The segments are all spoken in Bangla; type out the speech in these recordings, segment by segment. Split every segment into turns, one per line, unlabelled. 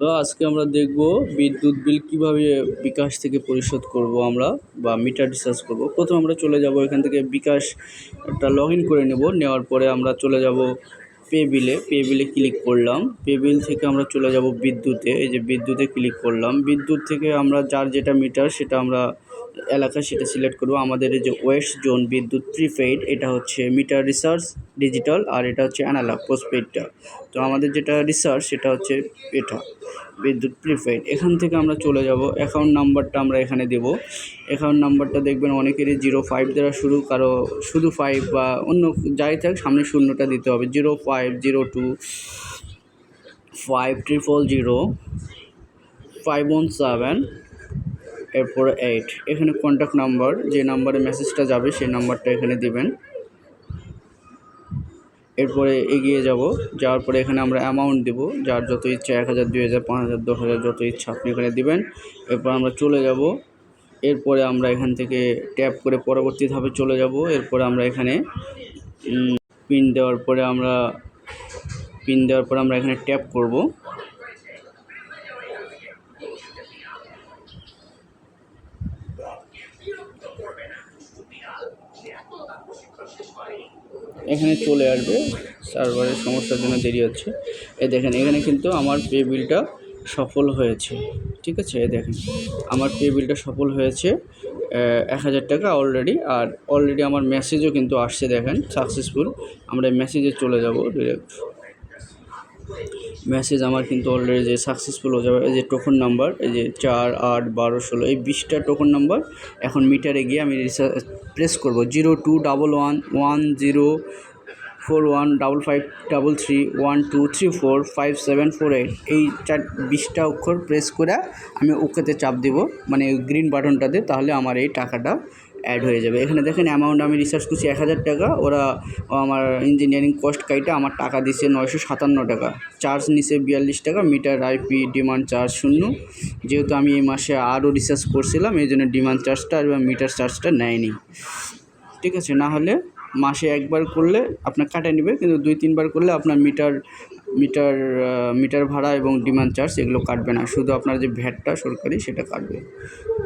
তো আজকে আমরা দেখব বিদ্যুৎ বিল কীভাবে বিকাশ থেকে পরিশোধ করব আমরা বা মিটার রিচার্জ করব। প্রথমে আমরা চলে যাব এখান থেকে বিকাশ একটা লগ ইন করে নেব। নেওয়ার পরে আমরা চলে যাব পে বিলে পে বিলে ক্লিক করলাম। পে বিল থেকে আমরা চলে যাব বিদ্যুতে। এই যে বিদ্যুতে ক্লিক করলাম। বিদ্যুৎ থেকে আমরা যার যেটা মিটার সেটা আমরা এলাকা, সেটা সিলেক্ট করব। আমাদের যে ওয়েস্ট জোন বিদ্যুৎ প্রিপেইড এটা হচ্ছে মিটার রিসার্চ ডিজিটাল আর এটা হচ্ছে অ্যানালগ পোস্টপেইডটা তো আমাদের যেটা রিসার্চ সেটা হচ্ছে এটা, বিদ্যুৎ প্রিপেইড এখান থেকে আমরা চলে যাব। অ্যাকাউন্ট নাম্বারটা আমরা এখানে দেব। অ্যাকাউন্ট নাম্বারটা দেখবেন অনেকেরই জিরো ফাইভ দ্বারা শুরু, কারও শুধু ফাইভ বা অন্য যাই থাক, সামনে শূন্যটা দিতে হবে। Zero five zero two five triple zero five one seven এরপরে এইট এখানে কন্ট্যাক্ট নাম্বার যে নাম্বারে মেসেজটা যাবে, সেই নাম্বারটা এখানে দিবেন। এরপরে এগিয়ে যাব। যাওয়ার পরে এখানে আমরা অ্যামাউন্ট দেব, যার যত ইচ্ছা এক হাজার, দুই হাজার, পাঁচ হাজার, দশ হাজার, যত ইচ্ছা আপনি এখানে দিবেন। এরপর আমরা চলে যাব। এরপরে আমরা এখান থেকে ট্যাপ করে পরবর্তী ধাপে চলে যাব। এরপরে আমরা এখানে পিন দেওয়ার পরে আমরা পিন দেওয়ার পরে আমরা এখানে ট্যাপ করব। এখানে চলে আসবে। সার্ভারের সমস্যার জন্য দেরি হচ্ছে। এ দেখেন, এখানে কিন্তু আমার পে বিলটা সফল হয়েছে। ঠিক আছে এ দেখেন, আমার পে বিলটা সফল হয়েছে এক হাজার টাকা অলরেডি আর অলরেডি আমার মেসেজও কিন্তু আসছে, দেখেন সাকসেসফুল আমরা মেসেজে চলে যাব ডিরেক্ট মেসেজ আমার কিন্তু অলরেডি যে সাকসেসফুল হয়ে যাবে, এই যে টোকন নাম্বার এই যে চার, আট, বারো, ষোলো, এই বিশটা টোকন নাম্বার এখন মিটারে গিয়ে আমি প্রেস করব। Zero two double one one zero four one double five double three one two three four five seven four eight এই চার, বিশটা অক্ষর প্রেস করে আমি ওকেতে চাপ দেবো মানে গ্রিন বাটনটাতে তাহলে আমার এই টাকাটা অ্যাড হয়ে যাবে। এখানে দেখেন অ্যামাউন্ট আমি রিসার্চ করছি এক হাজার টাকা। ওরা আমার ইঞ্জিনিয়ারিং কস্ট কাইটা আমার টাকা দিছে নয়শো সাতান্ন টাকা। চার্জ নিছে বিয়াল্লিশ টাকা মিটার আইপি ডিমান্ড চার্জ শূন্য। যেহেতু আমি এই মাসে আরও রিসার্চ করছিলাম, এই জন্য ডিমান্ড চার্জটা এবং মিটার চার্জটা নেয়নি। ঠিক আছে, না হলে মাসে একবার করলে আপনার কাটে নেবে, কিন্তু দুই, তিনবার করলে আপনার মিটার মিটার মিটার ভাড়া এবং ডিমান্ড চার্জ এগুলো কাটবে না। শুধু আপনার যে ভ্যাটটা সরকারি সেটা কাটবে।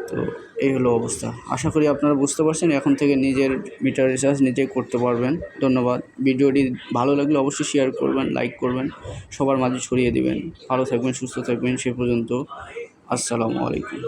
তো এই হলো অবস্থা। আশা করি আপনারা বুঝতে পারছেন, এখন থেকে নিজের মিটার রিচার্জ নিজেই করতে পারবেন। ধন্যবাদ। ভিডিওটি ভালো লাগলে অবশ্যই শেয়ার করবেন লাইক করবেন, সবার মাঝে ছড়িয়ে দিবেন। ভালো থাকবেন, সুস্থ থাকবেন, সে পর্যন্ত। আসসালামু আলাইকুম।